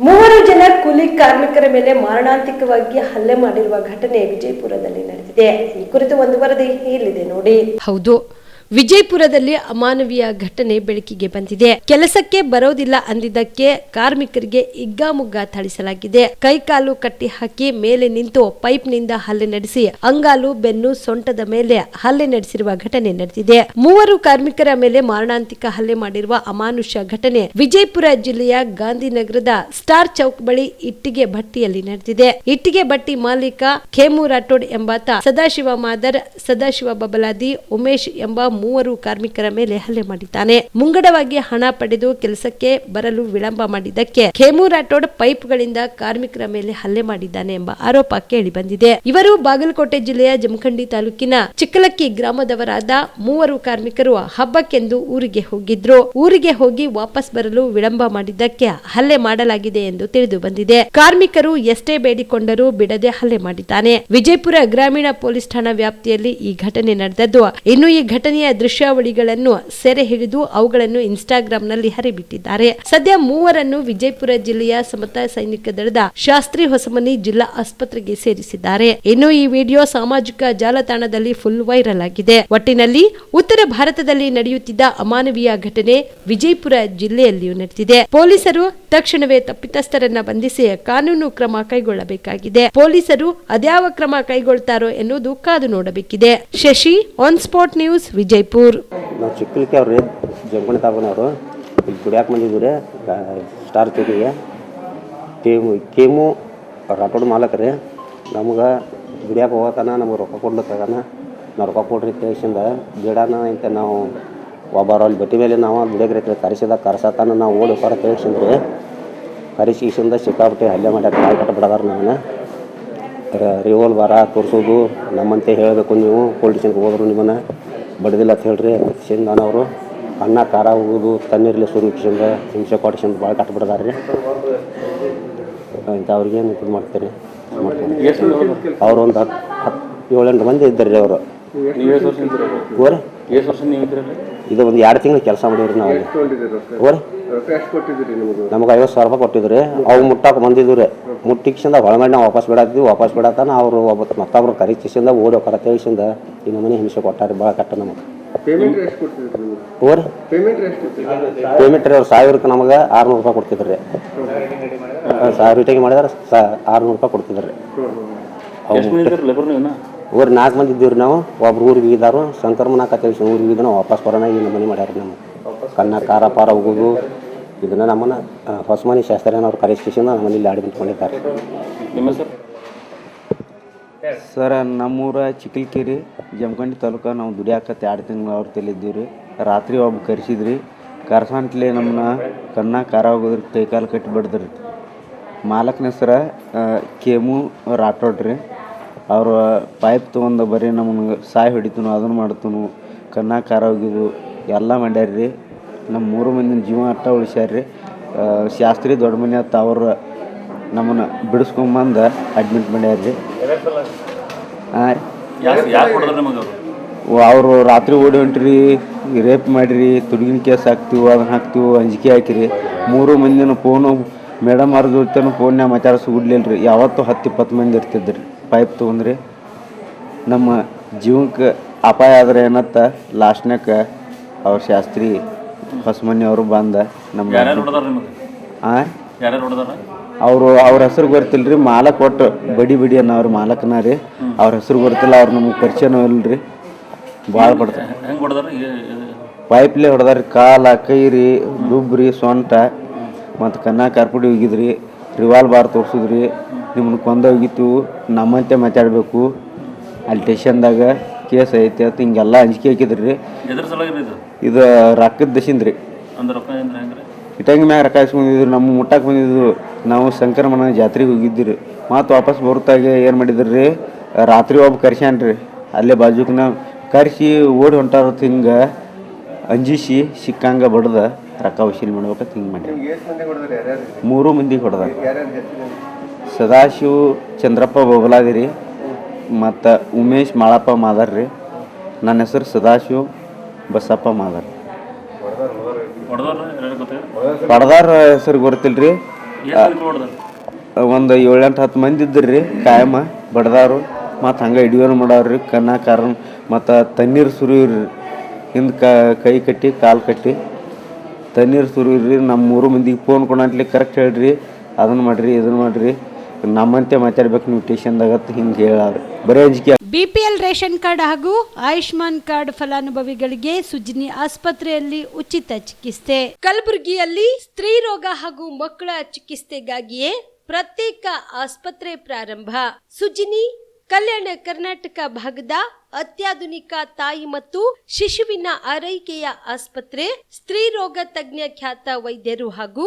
ಮೂವರು ಜನ ಕೂಲಿ ಕಾರ್ಮಿಕರ ಮೇಲೆ ಮಾರಣಾಂತಿಕವಾಗಿ ಹಲ್ಲೆ ಮಾಡಿರುವ ಘಟನೆ ವಿಜಯಪುರದಲ್ಲಿ ನಡೆದಿದೆ. ಈ ಕುರಿತು ಒಂದು ವರದಿ ಇಲ್ಲಿದೆ ನೋಡಿ. ಹೌದು. ವಿಜಯಪುರದಲ್ಲಿ ಅಮಾನವೀಯ ಘಟನೆ ಬೆಳಕಿಗೆ ಬಂದಿದೆ. ಕೆಲಸಕ್ಕೆ ಬರೋದಿಲ್ಲ ಅಂದಿದ್ದಕ್ಕೆ ಕಾರ್ಮಿಕರಿಗೆ ಇಗ್ಗಾಮುಗ್ಗಾ ಥಳಿಸಲಾಗಿದೆ. ಕೈಕಾಲು ಕಟ್ಟಿ ಹಾಕಿ ಮೇಲೆ ನಿಂತು ಪೈಪ್ನಿಂದ ಹಲ್ಲೆ ನಡೆಸಿ ಅಂಗಾಲು, ಬೆನ್ನು, ಸೊಂಟದ ಮೇಲೆ ಹಲ್ಲೆ ನಡೆಸಿರುವ ಘಟನೆ ನಡೆದಿದೆ. ಮೂವರು ಕಾರ್ಮಿಕರ ಮೇಲೆ ಮಾರಣಾಂತಿಕ ಹಲ್ಲೆ ಮಾಡಿರುವ ಅಮಾನುಷ ಘಟನೆ ವಿಜಯಪುರ ಜಿಲ್ಲೆಯ ಗಾಂಧಿನಗರದ ಸ್ಟಾರ್ ಚೌಕ್ ಬಳಿ ಇಟ್ಟಿಗೆ ಭಟ್ಟಿಯಲ್ಲಿ ನಡೆದಿದೆ. ಇಟ್ಟಿಗೆ ಭಟ್ಟಿ ಮಾಲೀಕ ಖೇಮು ರಾಠೋಡ್ ಎಂಬಾತ ಸದಾಶಿವ ಮಾದರ್, ಸದಾಶಿವ ಬಬಲಾದಿ, ಉಮೇಶ್ ಎಂಬ ಮೂವರು ಕಾರ್ಮಿಕರ ಮೇಲೆ ಹಲ್ಲೆ ಮಾಡಿದ್ದಾನೆ. ಮುಂಗಡವಾಗಿ ಹಣ ಪಡೆದು ಕೆಲಸಕ್ಕೆ ಬರಲು ವಿಳಂಬ ಮಾಡಿದ್ದಕ್ಕೆ ಖೇಮು ರಾಠೋಡ್ ಪೈಪ್ಗಳಿಂದ ಕಾರ್ಮಿಕರ ಮೇಲೆ ಹಲ್ಲೆ ಮಾಡಿದ್ದಾನೆ ಎಂಬ ಆರೋಪ ಕೇಳಿ ಬಂದಿದೆ. ಇವರು ಬಾಗಲಕೋಟೆ ಜಿಲ್ಲೆಯ ಜಮಖಂಡಿ ತಾಲೂಕಿನ ಚಿಕ್ಕಲಕ್ಕಿ ಗ್ರಾಮದವರಾದ ಮೂವರು ಕಾರ್ಮಿಕರು ಹಬ್ಬಕ್ಕೆಂದು ಊರಿಗೆ ಹೋಗಿದ್ರು. ಊರಿಗೆ ಹೋಗಿ ವಾಪಸ್ ಬರಲು ವಿಳಂಬ ಮಾಡಿದ್ದಕ್ಕೆ ಹಲ್ಲೆ ಮಾಡಲಾಗಿದೆ ಎಂದು ತಿಳಿದು ಬಂದಿದೆ. ಕಾರ್ಮಿಕರು ಎಷ್ಟೇ ಬೇಡಿಕೊಂಡರೂ ಬಿಡದೆ ಹಲ್ಲೆ ಮಾಡಿದ್ದಾನೆ. ವಿಜಯಪುರ ಗ್ರಾಮೀಣ ಪೊಲೀಸ್ ಠಾಣಾ ವ್ಯಾಪ್ತಿಯಲ್ಲಿ ಈ ಘಟನೆ ನಡೆದದ್ದು. ಇನ್ನು ಈ ಘಟನೆಯ ದೃಶ್ಯಾವಳಿಗಳನ್ನು ಸೆರೆ ಹಿಡಿದು ಅವುಗಳನ್ನು ಇನ್ಸ್ಟಾಗ್ರಾಂನಲ್ಲಿ ಹರಿಬಿಟ್ಟಿದ್ದಾರೆ. ಸದ್ಯ ಮೂವರನ್ನು ವಿಜಯಪುರ ಜಿಲ್ಲೆಯ ಸಮತ ಸೈನಿಕ ದಳದ ಶಾಸ್ತ್ರಿ ಹೊಸಮನಿ ಜಿಲ್ಲಾ ಆಸ್ಪತ್ರೆಗೆ ಸೇರಿಸಿದ್ದಾರೆ. ಇನ್ನು ಈ ವಿಡಿಯೋ ಸಾಮಾಜಿಕ ಜಾಲತಾಣದಲ್ಲಿ ಫುಲ್ ವೈರಲ್ ಆಗಿದೆ. ಒಟ್ಟಿನಲ್ಲಿ ಉತ್ತರ ಭಾರತದಲ್ಲಿ ನಡೆಯುತ್ತಿದ್ದ ಅಮಾನವೀಯ ಘಟನೆ ವಿಜಯಪುರ ಜಿಲ್ಲೆಯಲ್ಲಿಯೂ ನಡೆದಿದೆ. ಪೊಲೀಸರು ತಕ್ಷಣವೇ ತಪ್ಪಿತಸ್ಥರನ್ನ ಬಂಧಿಸಿ ಕಾನೂನು ಕ್ರಮ ಕೈಗೊಳ್ಳಬೇಕಾಗಿದೆ. ಪೊಲೀಸರು ಅದ್ಯಾವ ಕ್ರಮ ಕೈಗೊಳ್ತಾರೋ ಎನ್ನುವುದು ಕಾದು ನೋಡಬೇಕಿದೆ. Shashi on spot news Vijayapur ನಾವು ಚಿಕ್ಕಲಿಕ್ಕೆ ಅವ್ರು ಜಂಪಣಿ ತಾಪನವರು ಇಲ್ಲಿ ದುಡಿಯಾಕೆ ಬಂದಿದ್ದೀರಿ ರೀ ಸ್ಟಾರ್ ಚೌಕಿಗೆ ಕೇಮು ಕೇಮು ರಾಟೋಡ್ ಮಾಲಕರಿ ನಮ್ಗೆ ದುಡಿಯಾಕೆ ಹೋಗತನ ನಮ್ಗೆ ರೊಕ್ಕ ಕೊಡ್ಲತ್ತಾಗನ ನಾವು ರೊಕ್ಕ ಕೊಡ್ರಿ ಕೇಳಿಸಿಂದ ಗಿಡನ ಅಂತ ನಾವು ಒಬ್ಬರು ಅಲ್ಲಿ ಬಟ್ಟಿ ಮೇಲೆ ನಾವು ದುಡಿಯಾಕ್ರಿ ಕರೆಸಿದ ಕರ್ಸತಾನ ನಾವು ಓಡಿ ಹೊರ ಕೇಳಿಸಿದ್ರಿ ಕರೆಸಿಸಿಂದ ಸಿಕ್ಕಾಬಿಟ್ಟು ಹಲ್ಲೆ ಮಾಡ್ಯಾರ, ಕಾಲು ಕಟ್ಟ ಬಿಡದಾರ ನಾನು ರಿವೋಲ್ವರ ತೋರಿಸೋದು ನಮ್ಮಂತೆ ಹೇಳಬೇಕು ನೀವು ಪೊಲೀಸ್ ಸ್ಟೇಷನ್ಗೆ ಹೋದ್ರು ನಿಮ್ಮನ್ನ. ಬಡ್ದಿಲ್ಲ ಅಂತ ಹೇಳ್ರಿ. ಅವರು ಅನ್ನ ಖಾರ ಹೋಗೋದು ತಣ್ಣೀರ್ಲಿ ಸುರಿಸಿಂದ ಹಿಂಸೆ ಕೊಡಿಸಿಂದ ಭಾಳ ಕಟ್ಬಿಡ್ದಾರ ರೀ ಅಂತ ಅವ್ರಿಗೆ ಏನು ಇದು ಮಾಡ್ತೀರಿ? ಅವ್ರು ಒಂದು ಹತ್ತು ಹತ್ತು ಏಳೆಂಟು ಮಂದಿ ಇದ್ದಾರೆ ರೀ ಅವರು. ಇದು ಒಂದು ಎರಡು ತಿಂಗಳು ಕೆಲಸ ಮಾಡಿದ್ರಿ ನಾವು ಹೋರಿ ನಮ್ಗೆ? ನಮಗೆ ಐವತ್ತು ಸಾವಿರ ರೂಪಾಯಿ ಕೊಟ್ಟಿದ್ರಿ. ಅವು ಮುಟ್ಟಾಕ ಬಂದಿದ್ದು ರೀ. ಮುಟ್ಟಿಕ್ಸಿಂದ ಮಾಡಿ ನಾವು ವಾಪಸ್ ಬಿಡಾತಿದ್ವಿ. ವಾಪಸ್ ಬಿಡತ್ತಾನ ಅವರು ಒಬ್ಬ ಮತ್ತೊಬ್ರು ಕರಿಚಿಸಿಂದ ಓಡಿ ಹೋಗ್ತಾರ ತಿಳಿಸಿಂದ ಇನ್ನು ಮನೆ ಹಿಂಸೆ ಕೊಟ್ಟಾರೆ. ಭಾಳ ಕಟ್ಟ ನಮಗೆ. ಪೇಮೆಂಟ್ ಎಷ್ಟು ಕೊಡ್ತಿದ್ರಿ ನೀವು ಪೇಮೆಂಟ್ ಎಷ್ಟು ಕೊಡ್ತಿದ್ರಿ? ಪೇಮೆಂಟ್ ರೀ ಅವ್ರು ಸಾವಿರಕ್ಕೆ ನಮಗೆ ಆರುನೂರು ರೂಪಾಯಿ ಕೊಡ್ತಿದ್ರು ರೀ. ಸಾವಿರ ಇಟ್ಟಿಗೆ ಮಾಡಿದ್ರೆ ಸಾ ಆರುನೂರು ರೂಪಾಯಿ ಕೊಡ್ತಿದ್ರು ರೀ. ಎಷ್ಟು ಮಂದಿ ಲೇಬರ್ ನೀವು ಊರು ನಾಲ್ಕು ಮಂದಿ ಇದ್ದೀವಿ ರೀ ನಾವು. ಒಬ್ರು ಊರಿಗೆ ಇದ್ದಾರು ಸಂಕ್ರಮಣ ತಿಳಿಸಿ ಊರಿಗೆ ಇದ್ದು ನಾವು ವಾಪಸ್ ಬರೋಣ ಈ ಮನೆ ಮಾಡ್ಯಾರ ನಮ್ಮ ಕಣ್ಣ ಖಾರ ಪಾರ ಹೋಗೋದು ಇದನ್ನ ನಮ್ಮನ್ನು ಹೊಸಮನಿ ಶಾಸ್ತ್ರಿಯವ್ರು ಕರೆಸ್ಟೇಷನ್ ನಮ್ಮಲ್ಲಿ ಇಲ್ಲಿ ಆಡಿ ನಿಂತ್ಕೊಂಡಿದ್ದಾರೆ ನಿಮ್ಮ ಹೆಸರು? ಸರ ನಮ್ಮೂರ ಚಿಕ್ಕಲ್ಕೇರಿ ಜಮಖಂಡಿ ತಾಲೂಕು ನಾವು ದುಡಿಯಾಕತ್ತೆ. ಎರಡು ತಿಂಗಳು ಅವ್ರ ತಲಿದ್ದೀವಿ ರೀ ರಾತ್ರಿ ಒಬ್ಬ ಕರೆಸಿದ್ರಿ. ಕರ್ಸಂಟ್ಲೆ ನಮ್ಮನ್ನ ಕಣ್ಣ ಖಾರ ಹೋಗೋದ್ರಿ ಕೈ ಕಾಲು ಕಟ್ಟಿ ಬಡ್ದ್ರಿ. ಮಾಲಕನ ಹೆಸ್ರ ಕೇಮು ರಾಟೋಡ್ರಿ ಅವರು ಅವ್ರ ಪೈಪ್ ತೊಗೊಂಡು ಬರೀ ನಮ್ಮನ್ನು ಸಾಯಿ ಹೊಡಿತನು ಅದನ್ನು ಮಾಡ್ತನು. ಕಣ್ಣ ಖಾರ ಹೋಗಿದ್ದು ಎಲ್ಲ ಮಾಡ್ಯಾರ ರೀ ನಮ್ಮ ಮೂರು ಮಂದಿನ ಜೀವ ಅಟ್ಟ ಉಳಿಸ್ಯಾರ ರೀ. ಶಾಸ್ತ್ರಿ ದೊಡ್ಡ ಮನೆ ಅತ್ತ ಅವ್ರು ನಮ್ಮನ್ನ ಬಿಡಿಸ್ಕೊಂಬಂದು ಅಡ್ಮಿಟ್ ಮಾಡ್ಯಾರ ರೀ. ಹಾಂ ಅವರು? ರಾತ್ರಿ ಓಡಿ ಹೊಂಟ್ರಿ ರೇಪ್ ಮಾಡಿರಿ ತುಡುಗಿನ ಕೇಸ್ ಹಾಕ್ತೀವಿ ಅದನ್ನ ಹಾಕ್ತೀವಿ ಅಂಜಿಕೆ ಹಾಕಿರಿ. ಮೂರು ಮಂದಿನ ಫೋನು ಮೇಡಮ್ ಅವ್ರ ಜೊತೆನೂ ಫೋನ್ಯಾಗ ಮಾತಾಡ್ಸಿ ಬಿಡ್ಲಿಲ್ಲ ರೀ ಯಾವತ್ತೂ ಹತ್ತು ಇಪ್ಪತ್ತು ಮಂದಿ ಇರ್ತಿದ್ರಿ. ಪೈಪ್ ತೊಗೊಂಡ್ರಿ. ನಮ್ಮ ಜೀವಕ್ಕೆ ಅಪಾಯ ಆದ್ರೆ ಏನತ್ತ ಲಾಸ್ಟ್ನಾಗ ಅವ್ರ ಶಾಸ್ತ್ರಿ ಹೊಸಮನಿ ಅವರು ಬಂದ ನಮ್ಮ ಯಾರ್ಯಾರು ಹೊಡೆದಾರ ನಿಮಗೆ? ಹಾಂ ಯಾರ್ಯಾರು ಹೊಡೆದಾರ ಅವರು ಅವ್ರ ಹೆಸರು ಗೊತ್ತಿಲ್ಲ ರೀ ಮಾಲಕ್ ಒಟ್ಟು ಬಡಿ ಬಿಡಿ ಅನ್ನೋ ಅವ್ರ ಮಾಲಕನ ರೀ. ಅವ್ರ ಹೆಸರು ಗೊತ್ತಿಲ್ಲ ಅವ್ರು ನಮಗೆ ಪರಿಚಯನೂ ಇಲ್ಲ ರೀ ಭಾಳ ಕೊಡ್ತಾರೆ ಹೆಂಗೆ ಹೊಡೆದಾರ? ಪೈಪ್ಲೆ ಹೊಡೆದಾರಿ ಕಾಲ ಕೈರಿ ರೀ ಡುಬ್ರಿ ಸೊಂಟ ಮತ್ತು ಕನ್ನ ಕಾರ್ಪುಡಿ ಹೋಗಿದ್ರಿ ರಿವಾಲ್ವಾರ್ ತೋರಿಸಿದ್ರಿ ನಿಮ್ಮನ್ನ ಕೊಂದ ಹೋಗಿತ್ತು ನಮ್ಮಂತೆ ಮಾತಾಡಬೇಕು. ಅಲ್ಲಿ ಸ್ಟೇಷನ್ದಾಗ ಕೇಸ್ ಐತಿ ಅಂತ ಹಿಂಗೆಲ್ಲ ಅಂಜಿಕೆ ಹಾಕಿದ್ರಿ ರೀ. ಎದ್ರ ಸಲುವಾಗಿ ಇದು? ಇದು ರೊಕ್ಕದ ದಶಿಂದ ರೀ. ಅಂದ್ರೆ ರೊಕ್ಕ ಅಂದ್ರೆ ಹೆಂಗ್ರಿ? ಇಟ್ಟಂಗಿ ಮ್ಯಾಗ ರೊಕ್ಕ ಇಸ್ಕೊಂಡಿದ್ರು ನಮ್ಮ ಮುಟ್ಟಕ್ಕೆ ಬಂದಿದ್ರು ನಾವು ಶಂಕರಮನ ಜಾತ್ರೆಗೆ ಹೋಗಿದ್ದಿರಿ ಮತ್ತು ವಾಪಸ್ ಬರುತ್ತಾಗೆ ಏನು ಮಾಡಿದ್ರಿ ರೀ? ರಾತ್ರಿ ಒಬ್ಬ ಕರ್ಸ್ಯಾನ್ ರೀ. ಅಲ್ಲೇ ನಾವು ಕರ್ಸಿ ಓಡಿ ಹೊಂಟಾರ ಹಿಂಗೆ ಅಂಜಿಸಿ ಸಿಕ್ಕಂಗ ಬಡ್ದ ರೊಕ್ಕ ವಸೂಲಿ ಮಾಡ್ಬೇಕಂತ ಹಿಂಗೆ ಮಾಡಿ ಮೂರು ಮಂದಿ ಹೊಡೆದ ಸದಾಶಿವ್ ಚಂದ್ರಪ್ಪ ಬೊಬಲಾದಿರಿ ಮತ್ತು ಉಮೇಶ್ ಮಾಳಪ್ಪ ಮಾದರ್ ರೀ. ನನ್ನ ಹೆಸರು ಸದಾಶಿವ ಬಸಪ್ಪ ಮಾದರ್. ಪಡದಾರ ಹೆಸರು ಗೊತ್ತಿಲ್ಲ ರೀ. ಒಂದು ಏಳೆಂಟು ಹತ್ತು ಮಂದಿ ಇದ್ದರು ರೀ ಕಾಯಮ ಬಡದಾರು ಮತ್ತು ಹಂಗೆ ಇಡಿಯೋನ್ ಮಾಡೋರು ರೀ ಕನ್ನ ಕಾರಣ ಮತ್ತು ತಣ್ಣೀರು ಸುರಿಯೋರು ಹಿಂದೆ ಕೈ ಕಟ್ಟಿ ಕಾಲು ಕಟ್ಟಿ. ತಣ್ಣೀರು ಸುರಿವ್ರಿ ನಮ್ಮ ಮೂರು ಮಂದಿಗೆ ಫೋನ್ ಕೊಡಂತ್ಲಿ ಕರೆಕ್ಟ್ ಹೇಳ್ರಿ ಅದನ್ನು ಮಾಡಿರಿ ಇದನ್ನು ಮಾಡಿರಿ. ನಮ್ಮಂತೆ ಮಾತಾಡ್ಬೇಕು, ನೀವು ಟೇಷನ್ದಾಗ ಹಿಂಗೆ ಹೇಳಾರ ಬರೀ ಬಿಪಿಎಲ್ ರೇಷನ್ ಕಾರ್ಡ್ ಹಾಗೂ ಆಯುಷ್ಮಾನ್ ಕಾರ್ಡ್ ಫಲಾನುಭವಿಗಳಿಗೆ ಸುಜಿನಿ ಆಸ್ಪತ್ರೆಯಲ್ಲಿ ಉಚಿತ ಚಿಕಿತ್ಸೆ. ಕಲಬುರಗಿಯಲ್ಲಿ ಸ್ತ್ರೀ ರೋಗ ಹಾಗೂ ಮಕ್ಕಳ ಚಿಕಿತ್ಸೆಗಾಗಿಯೇ ಪ್ರತ್ಯೇಕ ಆಸ್ಪತ್ರೆ ಪ್ರಾರಂಭ. ಸುಜಿನಿ, ಕಲ್ಯಾಣ ಕರ್ನಾಟಕ ಭಾಗದ ಅತ್ಯಾಧುನಿಕ ತಾಯಿ ಮತ್ತು ಶಿಶುವಿನ ಆರೈಕೆಯ ಆಸ್ಪತ್ರೆ, ಸ್ತ್ರೀ ರೋಗ ತಜ್ಞ ಖ್ಯಾತ ವೈದ್ಯರು ಹಾಗೂ